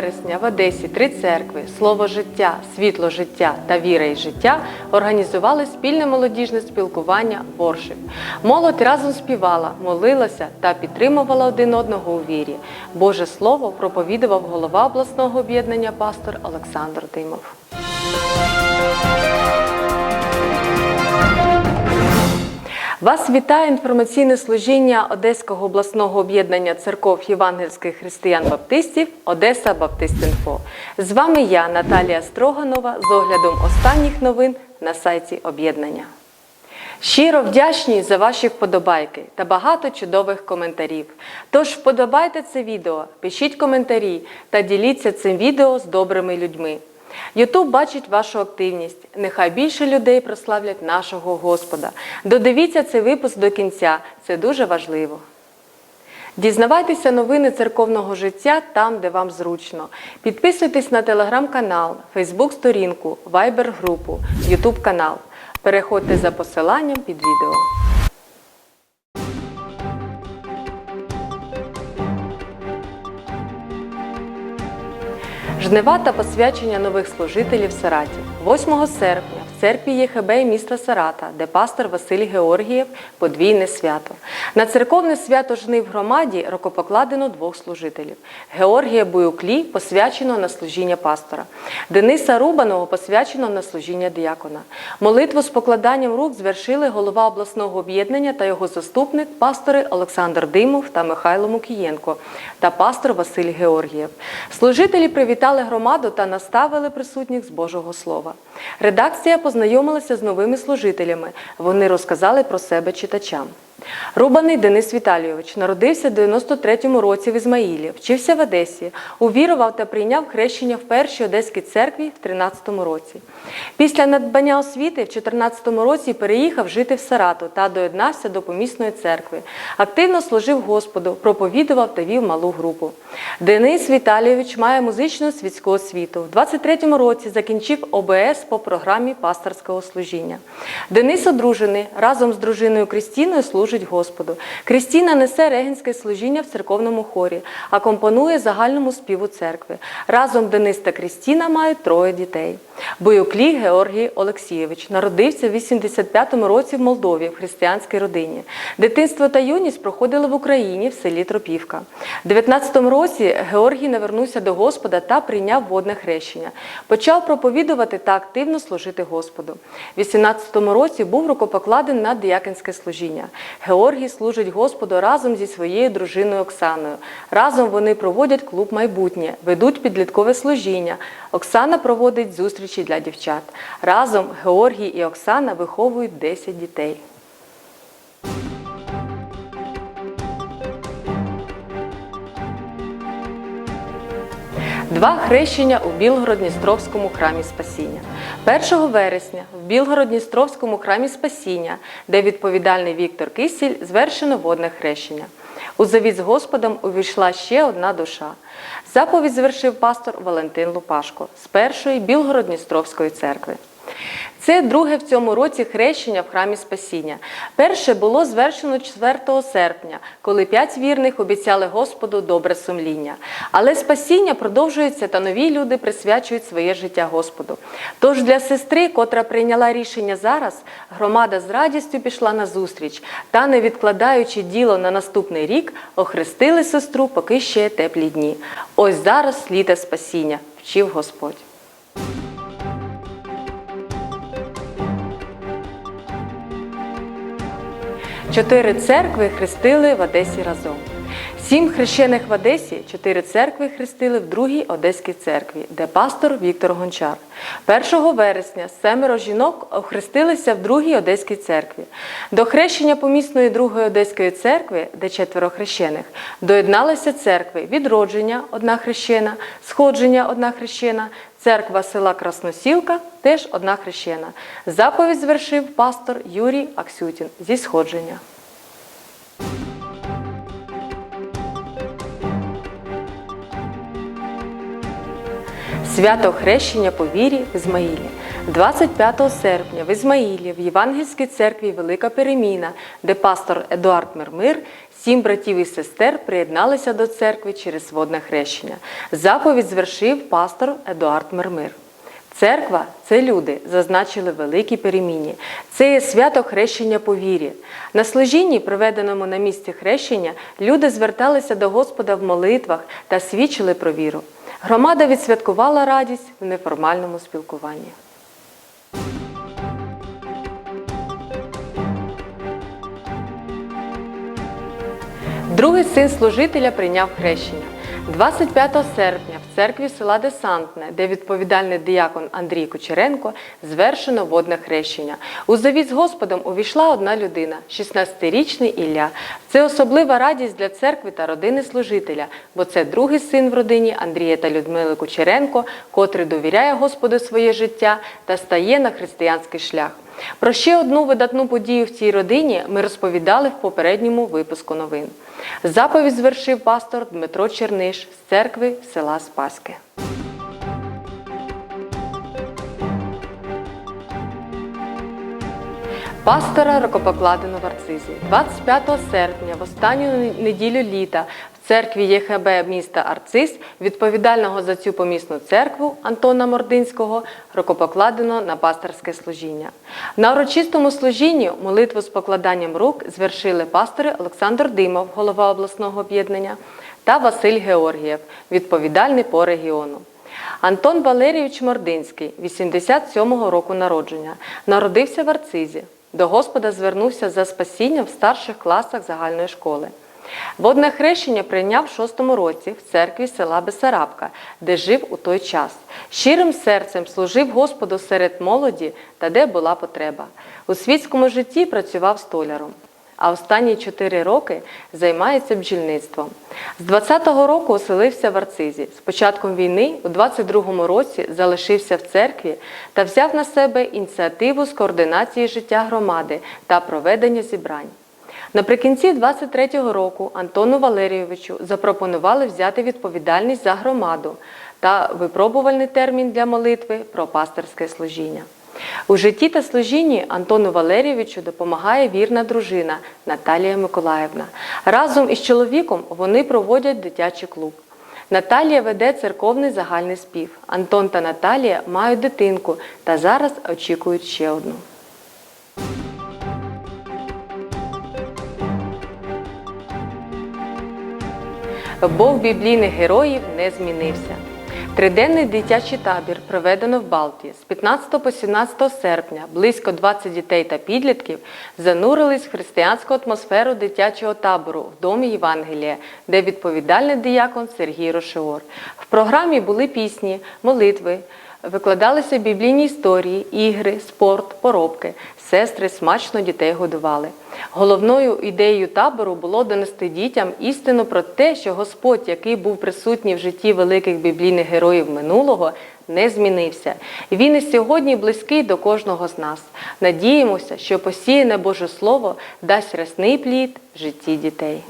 вересня в Одесі три церкви Слово життя, світло життя та віра і життя організували спільне молодіжне спілкування Воршів. Молодь разом співала, молилася та підтримувала один одного у вірі. Боже Слово проповідував голова обласного об'єднання пастор Олександр Димов. Вас вітає інформаційне служіння Одеського обласного об'єднання церков євангельських християн-баптистів Одеса Баптистинфо. З вами я, Наталія Строганова, з оглядом останніх новин на сайті об'єднання. Щиро вдячні за ваші вподобайки та багато чудових коментарів. Тож вподобайте це відео, пишіть коментарі та діліться цим відео з добрими людьми. Ютуб бачить вашу активність. Нехай більше людей прославлять нашого Господа. Додивіться цей випуск до кінця. Це дуже важливо. Дізнавайтеся новини церковного життя там, де вам зручно. Підписуйтесь на телеграм-канал, Фейсбук-сторінку, Вайбер-групу, Ютуб канал. Переходьте за посиланням під відео. Жнива та посвячення нових служителів Сараті. 8 серпня церкві ЄХБ міста Сарата, де пастор Василь Георгієв подвійне свято. На церковне свято жнив в громаді рукопокладено двох служителів. Георгія Буюклі посвячено на служіння пастора. Дениса Рубаного посвячено на служіння діякона. Молитву з покладанням рук звершили голова обласного об'єднання та його заступник, пастори Олександр Димов та Михайло Мукієнко та пастор Василь Георгієв. Служителі привітали громаду та наставили присутніх з Божого Слова. Редакція познайомилася з новими служителями. Вони розказали про себе читачам. Рубаний Денис Віталійович народився в 93-му році в Ізмаїлі, вчився в Одесі, увірував та прийняв хрещення в першій Одеській церкві в 13-му році. Після надбання освіти в 14-му році переїхав жити в Сарату та доєднався до помісної церкви. Активно служив Господу, проповідував та вів малу групу. Денис Віталійович має музичну світську освіту. В 23-му році закінчив ОБС по програмі пасторського служіння. Денис одружений разом з дружиною Крістіною служить Господу. Крістіна несе регенське служіння в церковному хорі, а компонує загальному співу церкви. Разом Денис та Крістіна мають троє дітей. Боюклі Георгій Олексійович народився в 85-му році в Молдові в християнській родині. Дитинство та юність проходили в Україні в селі Тропівка. В 19-му році Георгій навернувся до Господа та прийняв водне хрещення. Почав проповідувати та активно служити Господу. В 18-му році був рукопокладений на діяконське служіння. Георгій служить Господу разом зі своєю дружиною Оксаною. Разом вони проводять клуб майбутнє, ведуть підліткове служіння. Оксана проводить зустрічі для дівчат. Разом Георгій і Оксана виховують 10 дітей. Два хрещення у Білгород-Дністровському храмі Спасіння. 1 вересня в Білгород-Дністровському храмі Спасіння, де відповідальний Віктор Кисіль, звершено водне хрещення. У завіт з Господом увійшла ще одна душа. Заповідь звершив пастор Валентин Лупашко з першої Білгород-Дністровської церкви. Це друге в цьому році хрещення в храмі Спасіння. Перше було звершено 4 серпня, коли п'ять вірних обіцяли Господу добре сумління. Але спасіння продовжується та нові люди присвячують своє життя Господу. Тож для сестри, котра прийняла рішення зараз, громада з радістю пішла на зустріч та, не відкладаючи діло на наступний рік, охрестили сестру, поки ще теплі дні. Ось зараз літе спасіння, вчив Господь. Чотири церкви хрестили в Одесі разом. Сім хрещених в Одесі, чотири церкви хрестили в другій Одеській церкві, де пастор Віктор Гончар. 1 вересня семеро жінок охрестилися в другій Одеській церкві. До хрещення помісної другої Одеської церкви, де четверо хрещених, доєдналися церкви відродження одна хрещена, сходження одна хрещена, церква села Красносілка теж одна хрещена. Заповідь звершив пастор Юрій Аксютін зі сходження. Свято хрещення по вірі в Ізмаїлі. 25 серпня в Ізмаїлі в Євангельській церкві Велика Переміна, де пастор Едуард Мермир сім братів і сестер приєдналися до церкви через водне хрещення. Заповідь звершив пастор Едуард Мермир. Церква це люди, зазначили великій переміні. Це є свято хрещення по вірі. На служінні, проведеному на місці хрещення, люди зверталися до Господа в молитвах та свідчили про віру. Громада відсвяткувала радість в неформальному спілкуванні. Другий син служителя прийняв хрещення. 25 серпня церкві села Десантне, де відповідальний діякон Андрій Кучеренко, звершено водне хрещення. У завіт з Господом увійшла одна людина 16-річний Ілля. Це особлива радість для церкви та родини служителя, бо це другий син в родині Андрія та Людмили Кучеренко, котрий довіряє Господу своє життя та стає на християнський шлях. Про ще одну видатну подію в цій родині ми розповідали в попередньому випуску новин. Заповідь звершив пастор Дмитро Черниш з церкви села Спаське. Пастора рукопокладено в Арцизі. 25 серпня, в останню неділю літа, в церкві ЄХБ міста Арциз, відповідального за цю помісну церкву Антона Мординського, рукопокладено на пасторське служіння. На урочистому служінні молитву з покладанням рук звершили пастори Олександр Димов, голова обласного об'єднання, та Василь Георгієв, відповідальний по регіону. Антон Валерійович Мординський, 87-го року народження, народився в Арцизі. До Господа звернувся за спасінням в старших класах загальної школи. Водне хрещення прийняв в шостому році в церкві села Бесарабка, де жив у той час. Щирим серцем служив Господу серед молоді та де була потреба. У світському житті працював столяром а останні чотири роки займається бджільництвом. З 20-го року оселився в Арцизі. З початком війни у 22-му році залишився в церкві та взяв на себе ініціативу з координації життя громади та проведення зібрань. Наприкінці 23-го року Антону Валерійовичу запропонували взяти відповідальність за громаду та випробувальний термін для молитви про пасторське служіння. У житті та служінні Антону Валерійовичу допомагає вірна дружина Наталія Миколаївна. Разом із чоловіком вони проводять дитячий клуб. Наталія веде церковний загальний спів. Антон та Наталія мають дитинку та зараз очікують ще одну. Бог біблійних героїв не змінився. Триденний дитячий табір проведено в Балтії з 15 по 17 серпня. Близько 20 дітей та підлітків занурились в християнську атмосферу дитячого табору в домі Євангелія, де відповідальний діякон Сергій Рошеор. В програмі були пісні, молитви. Викладалися біблійні історії, ігри, спорт, поробки. Сестри смачно дітей годували. Головною ідеєю табору було донести дітям істину про те, що Господь, який був присутній в житті великих біблійних героїв минулого, не змінився. Він і сьогодні близький до кожного з нас. Надіємося, що посіяне Боже Слово дасть рясний плід в житті дітей.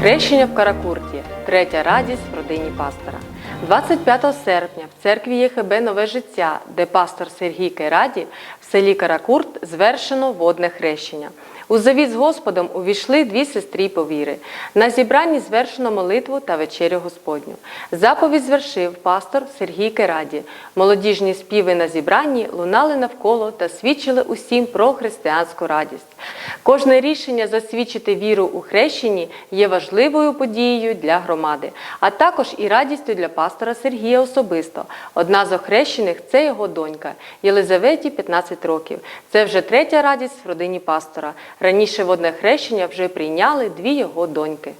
Хрещення в Каракурті третя радість в родині пастора. 25 серпня в церкві ЄХБ Нове життя, де пастор Сергій Кайраді в селі Каракурт звершено водне хрещення. У завіт з Господом увійшли дві сестрі повіри. На зібранні звершено молитву та вечерю Господню. Заповідь звершив пастор Сергій Кераді. Молодіжні співи на зібранні лунали навколо та свідчили усім про християнську радість. Кожне рішення засвідчити віру у хрещенні є важливою подією для громади, а також і радістю для пастора Сергія особисто. Одна з охрещених це його донька Єлизаветі 15 років. Це вже третя радість в родині пастора. Раніше водне хрещення вже прийняли дві його доньки.